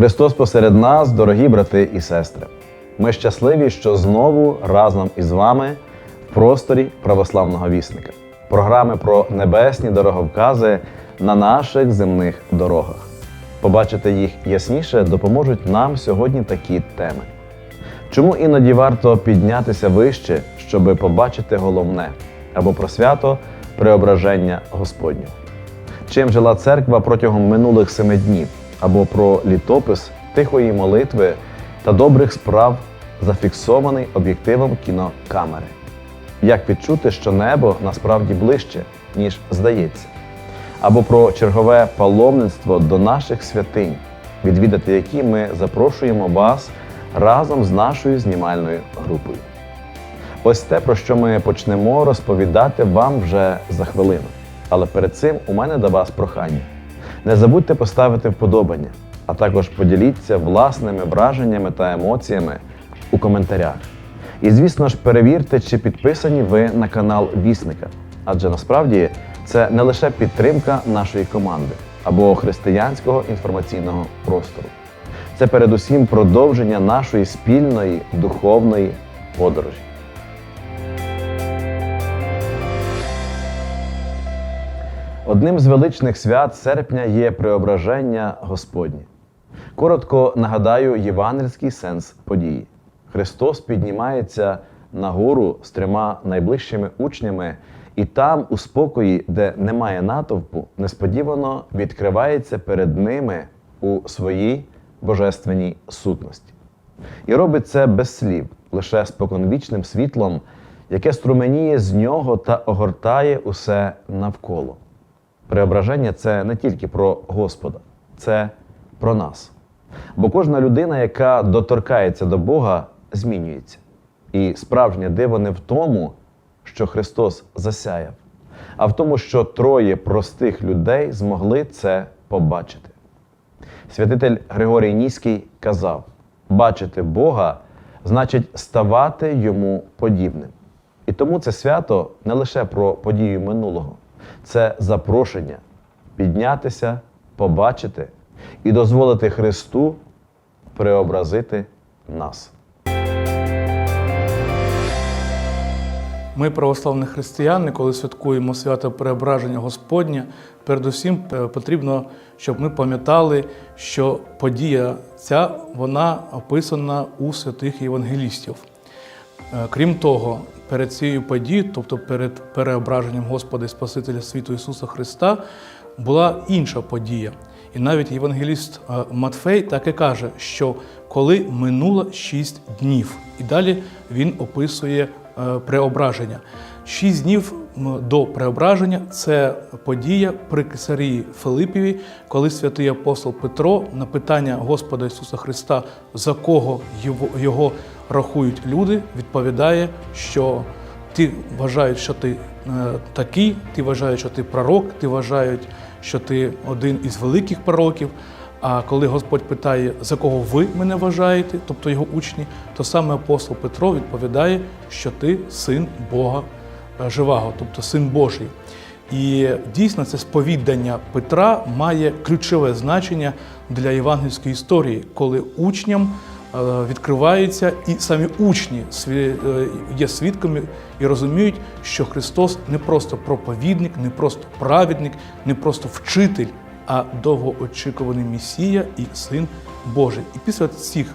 Христос посеред нас, дорогі брати і сестри. Ми щасливі, що знову разом із вами в просторі православного вісника, програми про небесні дороговкази на наших земних дорогах. Побачити їх ясніше допоможуть нам сьогодні такі теми. Чому іноді варто піднятися вище, щоби побачити головне або про свято преображення Господнього? Чим жила церква протягом минулих семи днів, або про літопис тихої молитви та добрих справ, зафіксований об'єктивом кінокамери? Як відчути, що небо насправді ближче, ніж здається? Або про чергове паломництво до наших святинь, відвідати які ми запрошуємо вас разом з нашою знімальною групою. Ось те, про що ми почнемо розповідати вам вже за хвилину. Але перед цим у мене до вас прохання. Не забудьте поставити вподобання, а також поділіться власними враженнями та емоціями у коментарях. І, звісно ж, перевірте, чи підписані ви на канал Вісника, адже насправді це не лише підтримка нашої команди або християнського інформаційного простору. Це передусім продовження нашої спільної духовної подорожі. Одним з величних свят серпня є преображення Господнє. Коротко нагадаю євангельський сенс події. Христос піднімається на гору з трьома найближчими учнями, і там, у спокої, де немає натовпу, несподівано відкривається перед ними у своїй божественній сутності. І робить це без слів, лише споконвічним світлом, яке струменіє з нього та огортає усе навколо. Преображення це не тільки про Господа, це про нас. Бо кожна людина, яка доторкається до Бога, змінюється. І справжнє диво не в тому, що Христос засяяв, а в тому, що троє простих людей змогли це побачити. Святитель Григорій Ніський казав: бачити Бога значить ставати йому подібним. І тому це свято не лише про подію минулого, це запрошення піднятися, побачити і дозволити Христу преобразити нас. Ми, православні християни, коли святкуємо свято Преображення Господня, передусім е, потрібно, щоб ми пам'ятали, що подія ця вона описана у святих євангелістів. Е, Крім того, перед цією подією, тобто перед переображенням Господа і Спасителя світу Ісуса Христа, була інша подія. І навіть євангеліст е, Матфей так і каже, що коли минуло шість днів, і далі він описує е, преображення. Шість днів до преображення це подія при Кесарії Филипіві, коли святий апостол Петро на питання Господа Ісуса Христа, за кого його, його рахують люди, відповідає, що ти вважають, що ти е, такий, ти вважаєш, що ти пророк, ти вважають, що ти один із великих пророків. А коли Господь питає, за кого ви мене вважаєте, тобто його учні, то саме апостол Петро відповідає, що ти син Бога е, живого, тобто син Божий. І дійсно це сповідання Петра має ключове значення для євангельської історії, коли учням відкривається, і самі учні е, є свідками і розуміють, що Христос не просто проповідник, не просто праведник, не просто вчитель, а довгоочікуваний Месія і Син Божий. І після цих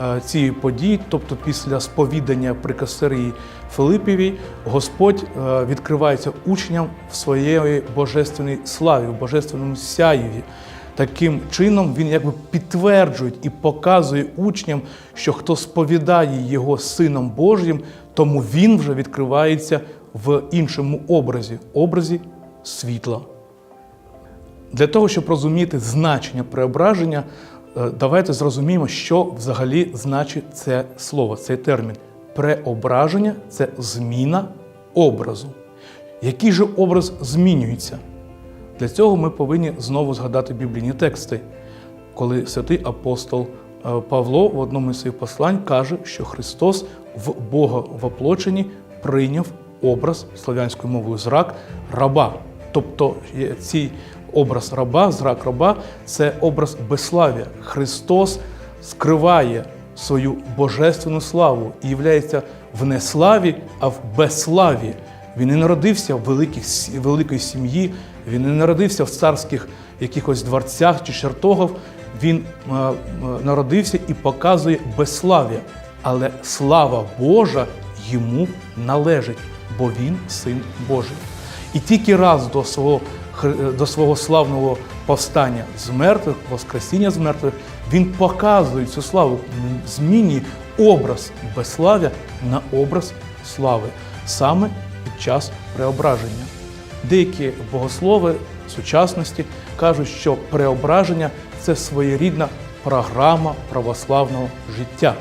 е, цієї події, тобто після сповідання при Касарії Филипівій, Господь е, відкривається учням в своєї божественній славі, в божественному сяєві. Таким чином він якби підтверджує і показує учням, що хто сповідає його Сином Божим, тому він вже відкривається в іншому образі образі світла. Для того, щоб розуміти значення преображення, е, давайте зрозуміємо, що взагалі значить це слово, цей термін. Преображення це зміна образу. Який же образ змінюється? Для цього ми повинні знову згадати біблійні тексти, коли святий апостол е, Павло в одному із своїх послань каже, що Христос в Бога воплоченні прийняв образ слов'янською мовою зрак раба. Тобто цей образ раба, зрак раба це образ безслав'я. Христос скриває свою божественну славу і являється в не славі, а в безславі. Він не народився в великій сім'ї, він не народився в царських якихось дворцях чи чертогах. Він е, е, народився і показує безслав'я. Але слава Божа йому належить, бо він син Божий. І тільки раз до свого, до свого славного повстання з мертвих, воскресіння з мертвих, він показує цю славу, змінює образ безслав'я на образ слави саме під час преображення. Деякі богослови сучасності кажуть, що преображення це своєрідна програма православного життя.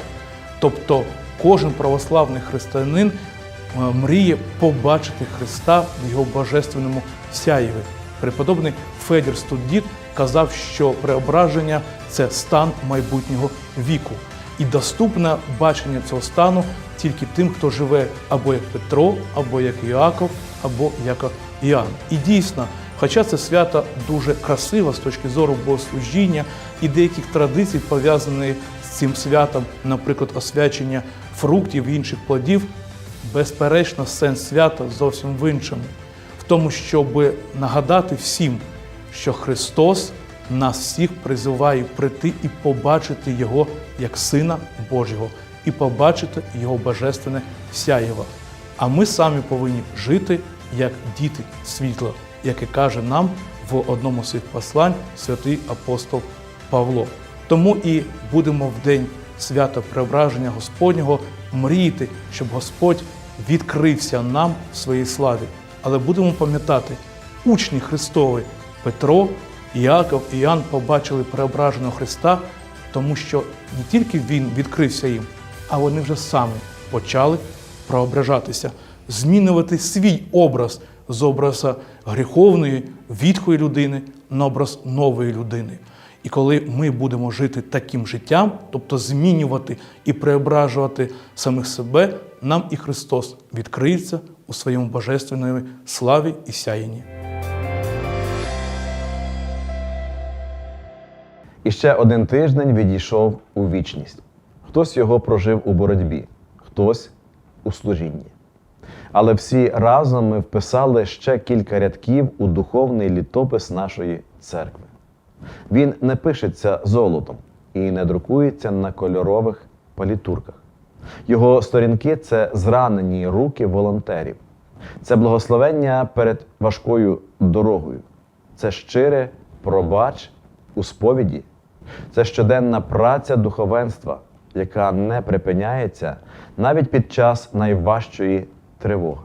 Тобто кожен православний християнин е, мріє побачити Христа в його божественному сяєві. Преподобний Федір Студдіт казав, що преображення це стан майбутнього віку. І доступне бачення цього стану тільки тим, хто живе або як Петро, або як Іаков, або як Іоанн. І дійсно, хоча це свято дуже красиво з точки зору богослужіння і деяких традицій, пов'язаних з цим святом, наприклад, освячення фруктів і інших плодів, безперечно, сенс свята зовсім в іншому, в тому, щоб нагадати всім, що Христос нас всіх призиває прийти і побачити Його як Сина Божого, і побачити Його божественне сяєво. А ми самі повинні жити як діти світла, яке каже нам в одному з своїх послань святий апостол Павло. Тому і будемо в день свята Преображення Господнього мріяти, щоб Господь відкрився нам в своїй славі. Але будемо пам'ятати, учні Христові Петро, Іаков і Іоанн побачили преображеного Христа, тому що не тільки Він відкрився їм, а вони вже самі почали преображатися, змінювати свій образ з образа гріховної, відхої людини на образ нової людини. І коли ми будемо жити таким життям, тобто змінювати і преображувати самих себе, нам і Христос відкриється у своєму божественної славі і сяєнні. І ще один тиждень відійшов у вічність. Хтось його прожив у боротьбі, хтось у служінні. Але всі разом ми вписали ще кілька рядків у духовний літопис нашої церкви. Він не пишеться золотом і не друкується на кольорових палітурках. Його сторінки це зранені руки волонтерів, це благословення перед важкою дорогою, це щире пробач у сповіді, це щоденна праця духовенства, яка не припиняється навіть під час найважчої тривоги.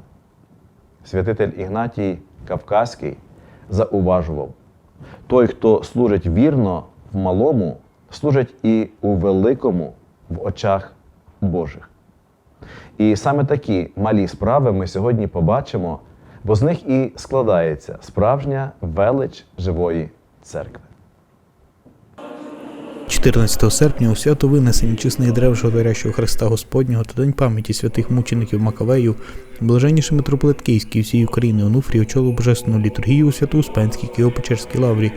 Святитель Ігнатій Кавказький зауважував: той, хто служить вірно в малому, служить і у великому в очах Божих. І саме такі малі справи ми сьогодні побачимо, бо з них і складається справжня велич живої церкви. 14 серпня у свято винесення чесний древ Животворящого Христа Господнього та День пам'яті святих мучеників Макавеїв, блаженніший митрополит Київський всієї України Онуфрій очолив божественну літургію у Свято-Успенській Києво-Печерській лаврі.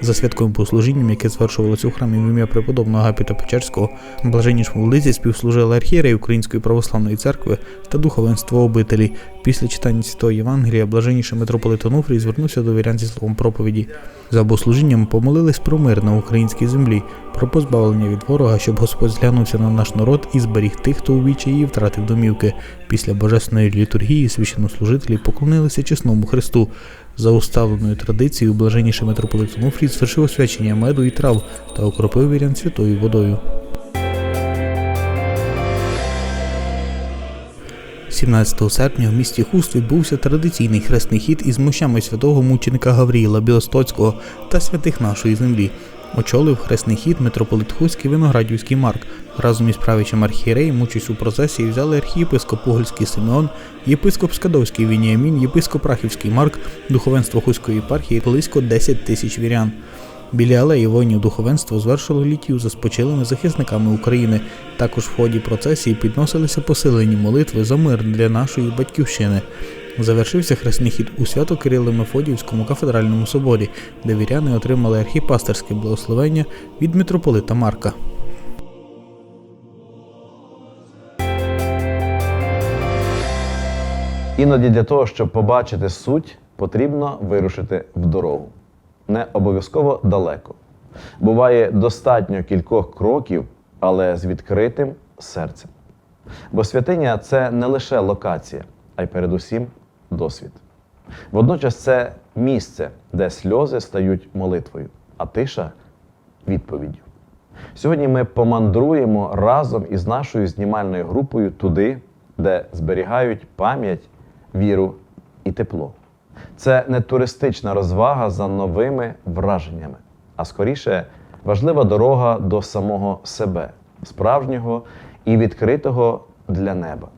За святковим послужінням, яке звершувалося у храмі в ім'я преподобного Агапіта Печерського, блаженнішому владиці співслужили архієреї Української православної церкви та духовенство обителі. Після читання святого Євангелія блаженніший митрополит Онуфрій звернувся до вірян зі словом проповіді. За богослужінням помолились про мир на українській землі, про позбавлення від ворога, щоб Господь зглянувся на наш народ і зберіг тих, хто у вічаї втратив домівки. Після божественної літургії священнослужителі поклонилися чесному Христу. За уставленою традицією блаженніший митрополит Онуфрій звершив освячення меду і трав та окропив вірян святою водою. 17 серпня в місті Хуст відбувся традиційний хресний хід із мощами святого мученика Гавріїла Білостоцького та святих нашої землі. Очолив хресний хід митрополит Хуський Виноградівський Марк. Разом із правичем архієреєм участь у процесії взяли архієпископ Угольський Симеон, єпископ Скадовський Вініамін, єпископ Рахівський Марк, духовенство Хуської єпархії близько 10 тисяч вірян. Біля алеї воїнів духовенства звершили літію за спочилими захисниками України. Також в ході процесії підносилися посилені молитви за мир для нашої батьківщини. Завершився хресний хід у свято Кирило-Мефодіївському кафедральному соборі, де віряни отримали архіпастерське благословення від митрополита Марка. Іноді для того, щоб побачити суть, потрібно вирушити в дорогу. Не обов'язково далеко. Буває достатньо кількох кроків, але з відкритим серцем. Бо святиня це не лише локація, а й передусім досвід. Водночас це місце, де сльози стають молитвою, а тиша відповіддю. Сьогодні ми помандруємо разом із нашою знімальною групою туди, де зберігають пам'ять, віру і тепло. Це не туристична розвага за новими враженнями, а скоріше важлива дорога до самого себе, справжнього і відкритого для неба.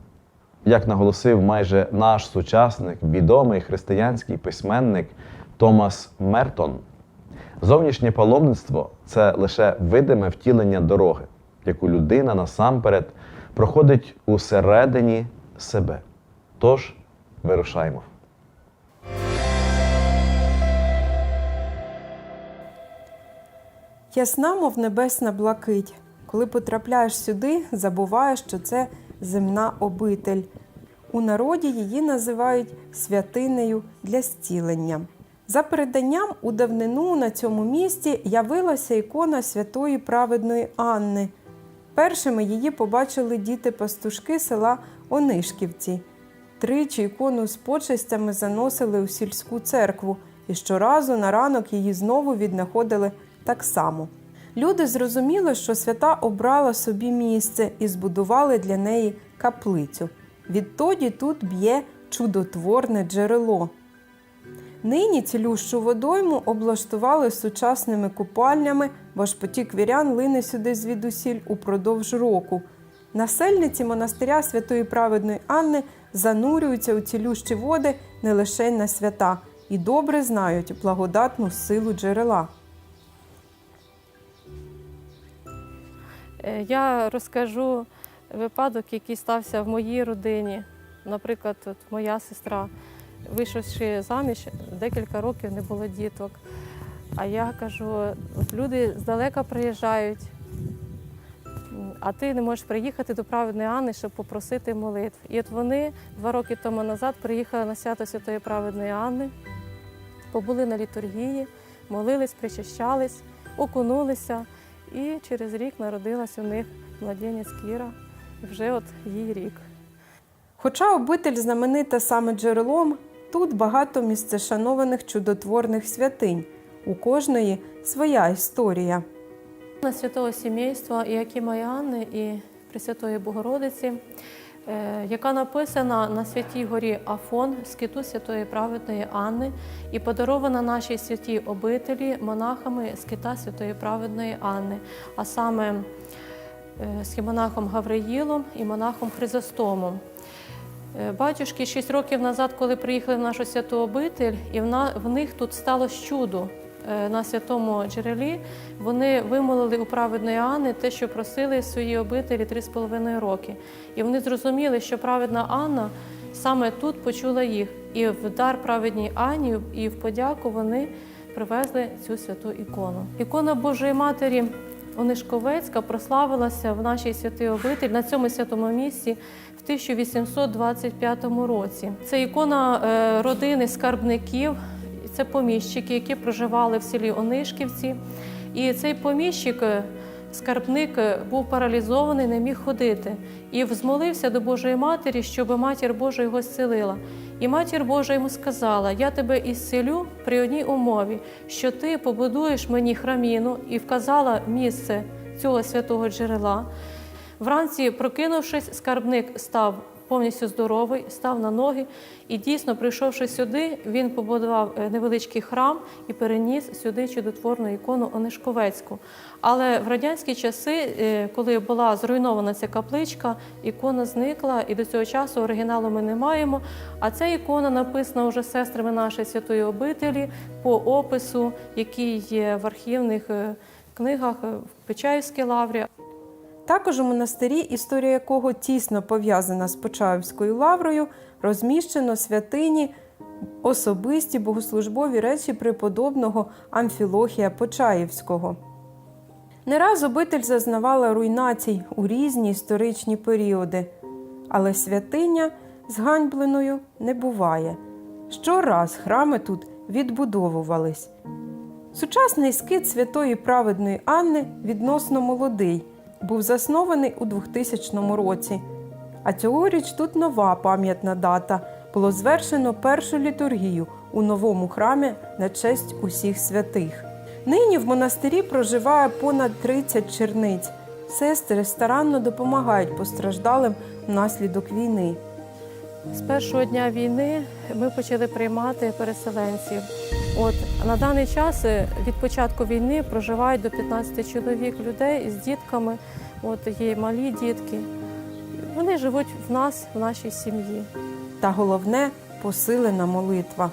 Як наголосив майже наш сучасник, відомий християнський письменник Томас Мертон, Зовнішнє паломництво це лише видиме втілення дороги, яку людина насамперед проходить усередині себе. Тож вирушаймо. Ясна, мов небесна блакить. Коли потрапляєш сюди, забуваєш, що це земна обитель. У народі її називають святинею для зцілення. За переданням, у давнину на цьому місці явилася ікона святої праведної Анни. Першими її побачили діти-пастушки села Онишківці. Тричі ікону з почестями заносили у сільську церкву, і щоразу на ранок її знову віднаходили так само. Люди зрозуміли, що свята обрала собі місце і збудували для неї каплицю. Відтоді тут б'є чудотворне джерело. Нині цілющу водойму облаштували сучасними купальнями, бо ж потік вірян лине сюди звідусіль упродовж року. Насельниці монастиря святої праведної Анни занурюються у цілющі води не лише на свята і добре знають благодатну силу джерела. Я розкажу випадок, який стався в моїй родині. Наприклад, от моя сестра, вийшовши заміж, декілька років не було діток. А я кажу, люди здалека приїжджають, а ти не можеш приїхати до праведної Анни, щоб попросити молитв. І от вони два роки тому назад приїхали на свято Святої Праведної Анни, побули на літургії, молились, причащались, окунулися. І через рік народилась у них младенець Кіра. Вже от їй рік. Хоча обитель знаменита саме джерелом, тут багато місцешанованих чудотворних святинь. У кожної своя історія. На святого сімейства Іакима і Анни і Пресвятої Богородиці, яка написана на святій горі Афон, скиту святої праведної Анни, і подарована нашій святій обителі монахами скита святої праведної Анни, а саме е, схімонахом Гавриїлом і монахом Хризостомом. Е, Батюшки 6 років назад, коли приїхали в нашу святу обитель, і в, них тут сталося чудо Е, на святому джерелі. Вони вимолили у праведної Анни те, що просили в своїй обителі 3,5 роки. І вони зрозуміли, що праведна Анна саме тут почула їх. І в дар праведній Анні, і в подяку вони привезли цю святу ікону. Ікона Божої Матері Онишковецька прославилася в нашій святій обителі на цьому святому місці в 1825 році. Це ікона е, родини скарбників, це поміщики, які проживали в селі Онишківці. І цей поміщик, е, скарбник, е, був паралізований, не міг ходити. І взмолився до Божої Матері, щоб матір Божа його зцілила. І матір Божа йому сказала: Я тебе ісцелю при одній умові, що ти побудуєш мені храміну і вказала місце цього святого джерела. Вранці, прокинувшись, скарбник став повністю здоровий, став на ноги. І дійсно, прийшовши сюди, він побудував е, невеличкий храм і переніс сюди чудотворну ікону Онишковецьку. Але в радянські часи, е, коли була зруйнована ця капличка, ікона зникла, і до цього часу оригіналу ми не маємо. А ця ікона написана вже сестрами нашої святої обителі по опису, який є в архівних е, книгах в Печаївській лаврі. Також у монастирі, історія якого тісно пов'язана з Почаївською лаврою, розміщено святині особисті богослужбові речі преподобного Амфілохія Почаївського. Не раз обитель зазнавала руйнацій у різні історичні періоди, але святиня зганьбленою не буває. Щораз храми тут відбудовувались. Сучасний скит святої праведної Анни відносно молодий, був заснований у 2000 році. А цьогоріч тут нова пам'ятна дата. Було звершено першу літургію у новому храмі на честь усіх святих. Нині в монастирі проживає понад 30 черниць. Сестри старанно допомагають постраждалим внаслідок війни. З першого дня війни ми почали приймати переселенців. От на даний час е, від початку війни проживають до 15 чоловік людей з дітками. От є малі дітки. Вони живуть в нас, в нашій сім'ї. та головне посилена молитва.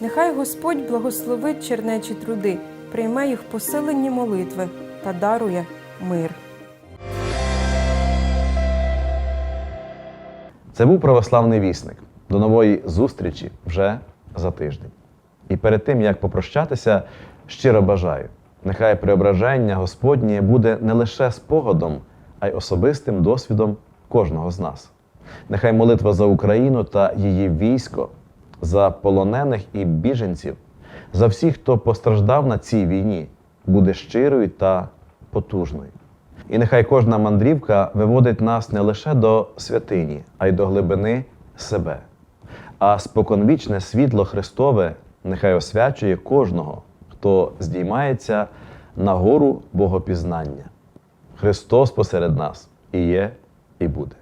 Нехай Господь благословить чернечі труди, прийме їх посилені молитви та дарує мир. Це був православний вісник. До нової зустрічі вже за тиждень. І перед тим як попрощатися, щиро бажаю, нехай преображення Господнє буде не лише спогадом, а й особистим досвідом кожного з нас. Нехай молитва за Україну та її військо, за полонених і біженців, за всіх, хто постраждав на цій війні, буде щирою та потужною. І нехай кожна мандрівка виводить нас не лише до святині, а й до глибини себе. А споконвічне світло Христове нехай освячує кожного, хто здіймається на гору Богопізнання. Христос посеред нас і є, і буде.